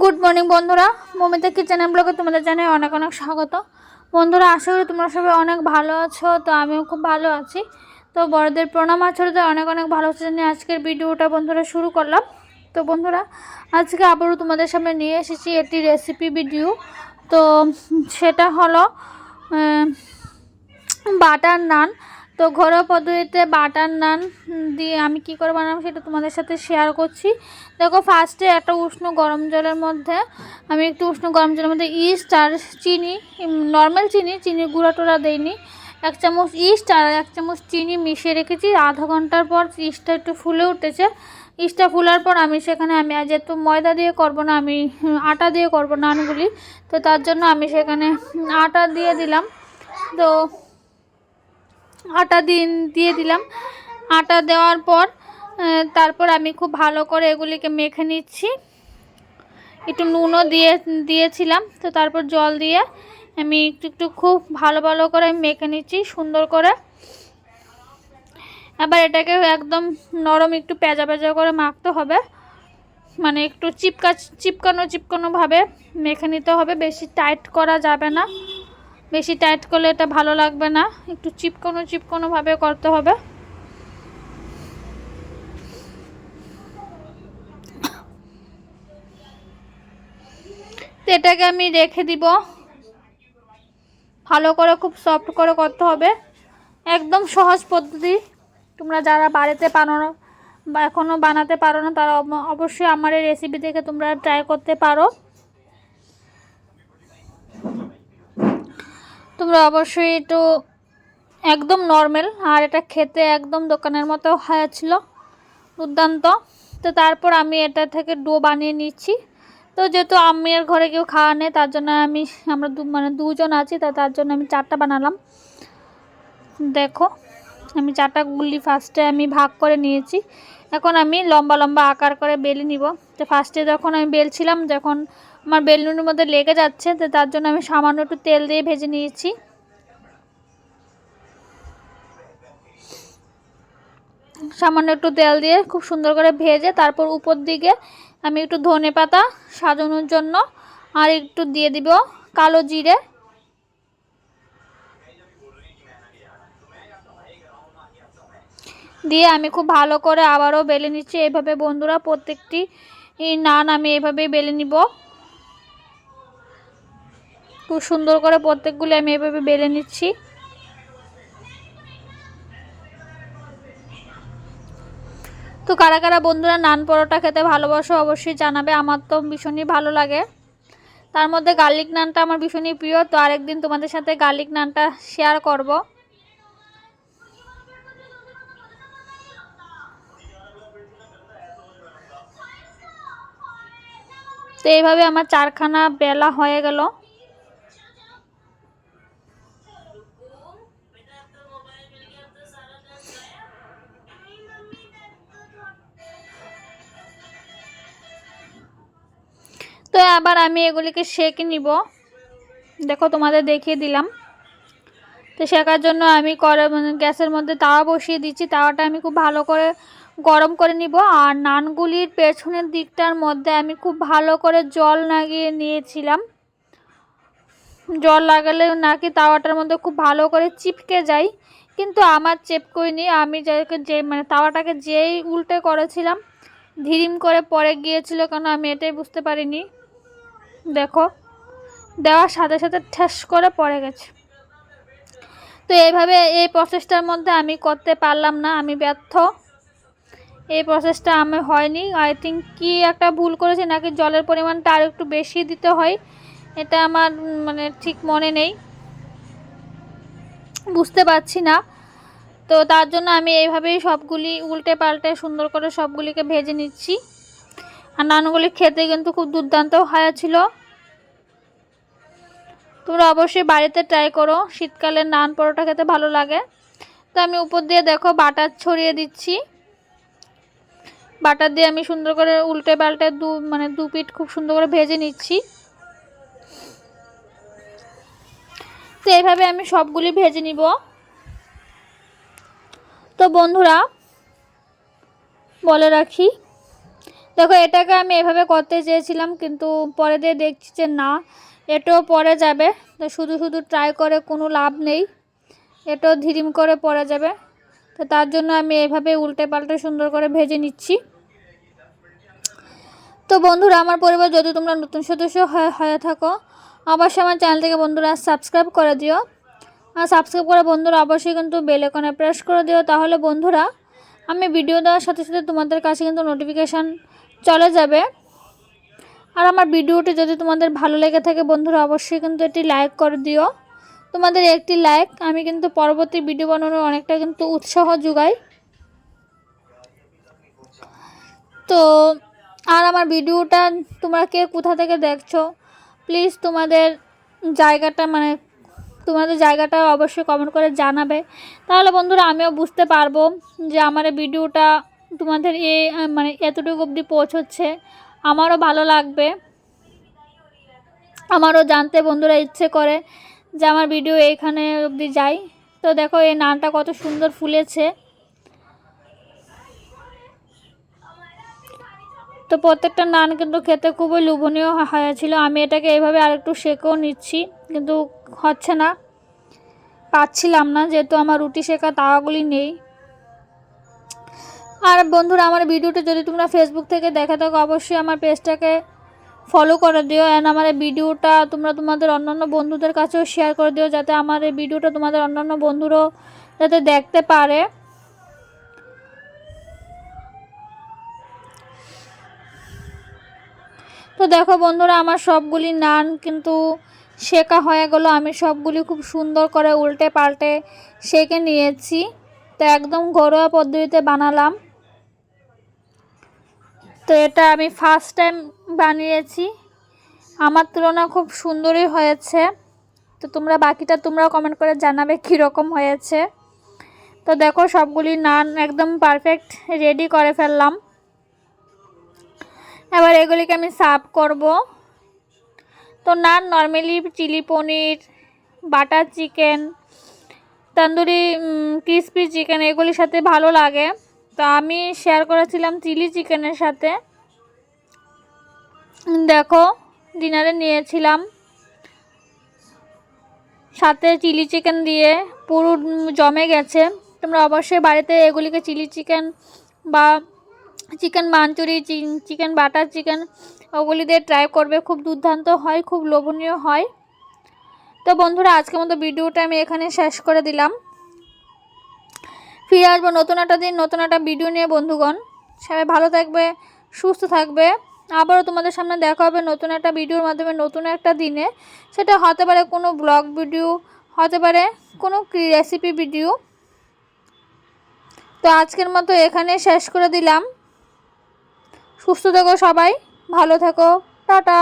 Good morning বন্ধুরা। Momita kitchen ব্লগে তোমাদের জানাই অনেক অনেক স্বাগত। বন্ধুরা, আশা করি তোমরা সবাই অনেক ভালো আছো, তো আমিও খুব ভালো আছি। তো বড়দের প্রণাম আর ছোটোদের অনেক অনেক ভালোবাসা জানিয়ে আজকের ভিডিওটা বন্ধুরা শুরু করলাম। তো বন্ধুরা, আজকে আবারও তোমাদের সামনে নিয়ে এসেছি একটি রেসিপি ভিডিও তো সেটা হলো বাটার নান। তো ঘরোয়া পদ্ধতিতে বাটার নান দিয়ে আমি কি করে বানাবো সেটা তোমাদের সাথে শেয়ার করছি। দেখো ফার্স্টে একটা উষ্ণ গরম জলের মধ্যে আমি একটু উষ্ণ গরম জলের মধ্যে ইস্ট আর চিনি নর্মাল চিনি, চিনির গুঁড়া টোড়া দেইনি। এক চামচ ইস্ট আর এক চামচ চিনি মিশিয়ে রেখেছি। আধা ঘণ্টার পর ইস্টটা একটু ফুলে উঠেছে। ইস্টটা ফুলার পর আমি সেখানে আমি আজ যেহেতু ময়দা দিয়ে করব না, আমি আটা দিয়ে করব নানগুলি, তো তার জন্য আমি সেখানে আটা দিয়ে দিলাম। তো আটা দিন, দিয়ে দিলাম। আটা দেওয়ার পর তারপর আমি খুব ভালো করে এগুলিকে মেখে নিচ্ছি। একটু নুনও দিয়ে, দিয়েছিলাম, তো তারপর জল দিয়ে আমি একটু একটু খুব ভালো ভালো করে মেখে নিচ্ছি, সুন্দর করে। এবার এটাকে একদম নরম একটু পেঁজা পেঁজা করে মাখতে হবে। মানে একটু চিপকা, চিপকানো চিপকানোভাবে মেখে নিতে হবে, বেশি টাইট করা যাবে না। বেশি টাইট করলে এটা ভালো লাগবে না। একটু চিপকোনো চিপকোনোভাবে করতে হবে। এটাকে আমি রেখে দিব। ভালো করে, খুব সফট করে করতে হবে। একদম সহজ পদ্ধতি। তোমরা যারা বাড়িতে বানানো বা এখনও বানাতে পারো না, তারা অবশ্যই আমার এই রেসিপি থেকে তোমরা ট্রাই করতে পারো। তোমরা অবশ্যই একটু একদম নর্মাল আর এটা খেতে একদম দোকানের মতো হয়েছিল দুর্দান্ত। তো তারপর আমি এটা থেকে ডো বানিয়ে নিচ্ছি। তো যেহেতু আমি আর ঘরে কেউ খাওয়া নেই, তার জন্য আমি, আমরা দু মানে দুজন আছি, তা তার জন্য আমি চারটা বানালাম। দেখো, আমি চারটা গুলি ফার্স্টে আমি ভাগ করে নিয়েছি। এখন আমি লম্বা লম্বা আকার করে বেলে নিব। তো ফার্স্টে যখন আমি বেলছিলাম, যখন আমার বেলুনের মধ্যে লেগে যাচ্ছে, তো তার জন্য আমি সামান্য একটু তেল দিয়ে ভেজে নিয়েছি। সামান্য একটু তেল দিয়ে খুব সুন্দর করে ভেজে তারপর উপর দিকে আমি একটু ধনে পাতা সাজানোর জন্য আর একটু দিয়ে দিব কালো জিরে। দিয়ে আমি খুব ভালো করে আবারও বেলে নিচ্ছি। এভাবে বন্ধুরা প্রত্যেকটি নান আমি এভাবে বেলে নিব। খুব সুন্দর করে প্রত্যেকগুলি আমি এভাবে বেলে নিচ্ছি। তো কারা কারা বন্ধুরা নান পরোটা খেতে ভালোবাসো অবশ্যই জানাবে, আমার তো ভীষণই ভালো লাগে। তার মধ্যে গার্লিক নানটা আমার ভীষণই প্রিয়, তো আরেকদিন তোমাদের সাথে গার্লিক নানটা শেয়ার করব। তো এইভাবে আমার চারখানা বেলা হয়ে গেল। আবার আমি এগুলিকে শেখে নিব। দেখো তোমাদের দেখিয়ে দিলাম। তো শেখার জন্য আমি মানে গ্যাসের মধ্যে তাওয়া বসিয়ে দিচ্ছি। তাওয়াটা আমি খুব ভালো করে গরম করে নিব। আর নানগুলির পেছনের দিকটার মধ্যে আমি খুব ভালো করে জল লাগিয়ে নিয়েছিলাম। জল লাগালে নাকি তাওয়াটার মধ্যে খুব ভালো করে চিপকে যায়। কিন্তু আমার চেপকইনি আমি যাকে যে মানে তাওয়াটাকে যেই উল্টে করেছিলাম, ধিরিম করে পরে গিয়েছিল কেন আমি এটাই বুঝতে পারিনি। দেখো, দেওয়ার সাথে সাথে ঠেস করে পড়ে গেছে। তো এইভাবে এই প্রসেসটার মধ্যে আমি করতে পারলাম না, আমি ব্যর্থ। এই প্রসেসটা আমি হয়নি। আই থিঙ্ক কি একটা ভুল করেছি নাকি জলের পরিমাণটা আর একটু বেশি দিতে হয়, এটা আমার মানে ঠিক মনে নেই। বুঝতে পারছি না। তো তার জন্য আমি এইভাবেই সবগুলি উল্টে পাল্টে সুন্দর করে সবগুলিকে ভেজে নিচ্ছি। আর নানগুলি খেতে কিন্তু খুব দুর্দান্ত হয়েছিল তোমরা অবশ্যই বাড়িতে ট্রাই করো। শীতকালে নান পরোটা খেতে ভালো লাগে। তো আমি উপর দিয়ে দেখো বাটার ছড়িয়ে দিচ্ছি। বাটার দিয়ে আমি সুন্দর করে উল্টে পাল্টে দু মানে দু পিঠ খুব সুন্দর করে ভেজে নিচ্ছি। তো এইভাবে আমি সবগুলি ভেজে নিব। তো বন্ধুরা, বলে রাখি দেখো, এটাকে আমি এভাবে করতে চেয়েছিলাম, কিন্তু পরে দিয়ে দেখছি যে না, এটাও পরে যাবে। তো শুধু শুধু ট্রাই করে কোনো লাভ নেই, এটাও ধিরিম করে পরে যাবে। তো তার জন্য আমি এভাবে উল্টে পাল্টে সুন্দর করে ভেজে নিচ্ছি। তো বন্ধুরা, আমার পরিবার যদি তোমরা নতুন সদস্য হয়ে থাকো, অবশ্যই আমার চ্যানেলটিকে বন্ধুরা সাবস্ক্রাইব করে দিও। আর সাবস্ক্রাইব করে বন্ধুরা, অবশ্যই কিন্তু বেল আইকনে প্রেস করে দিও। তাহলে বন্ধুরা, আমি ভিডিও দেওয়ার সাথে সাথে তোমাদের কাছে কিন্তু নোটিফিকেশান চলে যাবে। আর আমার ভিডিওটি যদি তোমাদের ভালো লেগে থাকে বন্ধুরা, অবশ্যই কিন্তু এটি লাইক করে দিও। তোমাদের একটি লাইক আমি কিন্তু পরবর্তী ভিডিও বানানোর অনেকটা কিন্তু উৎসাহ যোগাই। তো, আর আমার ভিডিওটা তোমরা কে কোথা থেকে দেখছ প্লিজ তোমাদের জায়গাটা মানে তোমাদের জায়গাটা অবশ্যই কমেন্ট করে জানাবে। তাহলে বন্ধুরা, আমিও বুঝতে পারব যে আমার ভিডিওটা তোমাদের এ মানে এতটুকু অবধি পৌঁছচ্ছে, আমারও ভালো লাগবে। আমারও জানতে বন্ধুরা ইচ্ছে করে যে আমার ভিডিও এইখানে অবধি যায় তো দেখো, এই নানটা কত সুন্দর ফুলেছে। তো প্রত্যেকটা নান কিন্তু খেতে খুবই লোভনীয় হয়েছিল। আমি এটাকে এইভাবে আর একটু শেকেও নিচ্ছি, কিন্তু হচ্ছে না। পাচ্ছিলাম না, যেহেতু আমার রুটি শেখা তাওয়াগুলি নেই। আর বন্ধুরা, আমার ভিডিওটা যদি তোমরা ফেসবুক থেকে দেখে থাকো, অবশ্যই আমার পেজটাকে ফলো করে দিও অ্যান্ড আমার এই ভিডিওটা তোমরা তোমাদের অন্যান্য বন্ধুদের কাছেও শেয়ার করে দিও যাতে আমার এই ভিডিওটা তোমাদের অন্যান্য বন্ধুরাও যাতে দেখতে পারে। তো দেখো বন্ধুরা, আমার সবগুলি নান কিন্তু শেখা হয়ে গেলো। আমি সবগুলি খুব সুন্দর করে উল্টে পাল্টে শেখে নিয়েছি। তো একদম ঘরোয়া পদ্ধতিতে বানালাম। তো এটা আমি ফার্স্ট টাইম বানিয়েছি। আমার তুলনা খুব সুন্দরই হয়েছে। তো তোমরা বাকিটা তোমরাও কমেন্ট করে জানাবে কীরকম হয়েছে। তো দেখো সবগুলি নান একদম পারফেক্ট রেডি করে ফেললাম। এবার এগুলিকে আমি সার্ভ করব। তো naan normally chilli paneer butter chicken tandoori crispy chicken এগুলির সাথে ভালো লাগে। তো আমি শেয়ার করেছিলাম চিলি চিকেনের সাথে। দেখো ডিনারে নিয়েছিলাম। সাথে চিলি চিকেন দিয়ে পুরো জমে গেছে। তোমরা অবশ্যই বাড়িতে এগুলিকে চিলি চিকেন বা chicken Manchurian chicken butter chicken ওগুলি দিয়ে ট্রাই করবে। খুব দুর্দান্ত হয়, খুব লোভনীয় হয়। তো বন্ধুরা, আজকের মতো ভিডিওটা আমি এখানে শেষ করে দিলাম। ফিরে আসব নতুন একটা দিন, নতুন একটা ভিডিও নিয়ে, বন্ধুগণ। সবাই ভালো থাকবে, সুস্থ থাকবে। আবারও তোমাদের সামনে দেখা হবে নতুন একটা ভিডিওর মাধ্যমে, নতুন একটা দিনে। সেটা হতে পারে কোনো ব্লগ ভিডিও হতে পারে কোনো রেসিপি ভিডিও তো আজকের মতো এখানে শেষ করে দিলাম। সুস্থ থেকো সবাই, ভালো থেকো, টাটা।